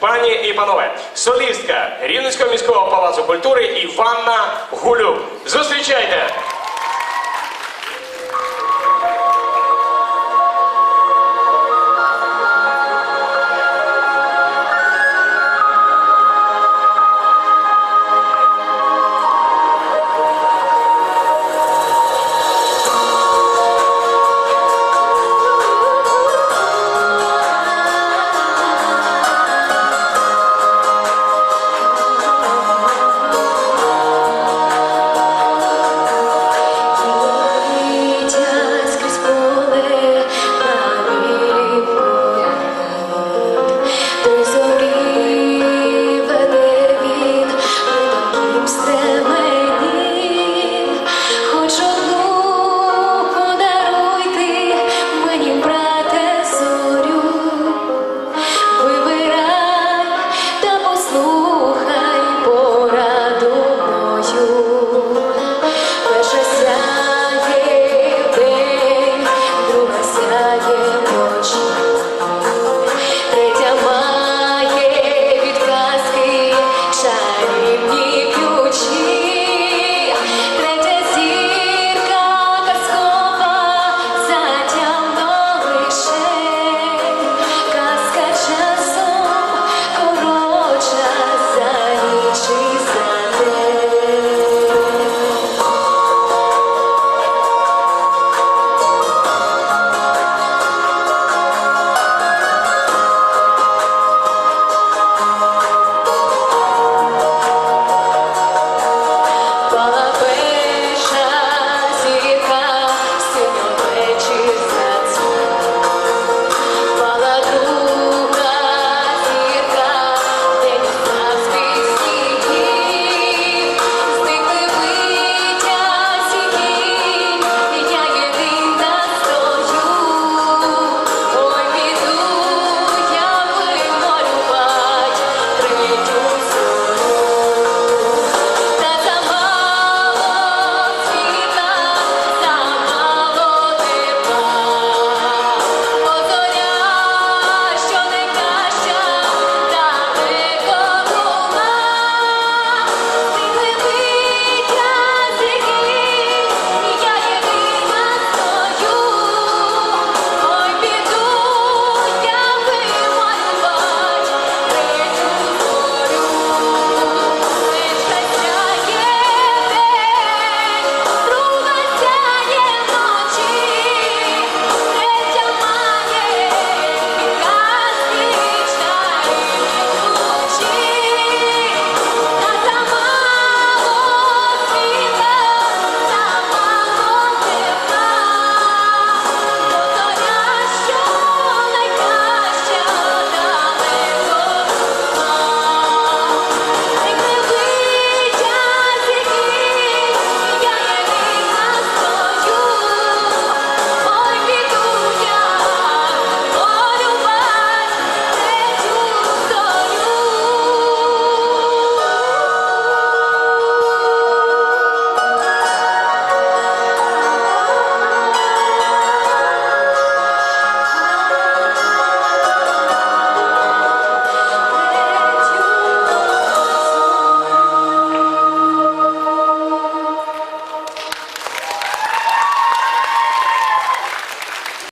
Пані і панове, солістка Рівненського міського палацу культури Іванна Гулюк. Зустрічайте!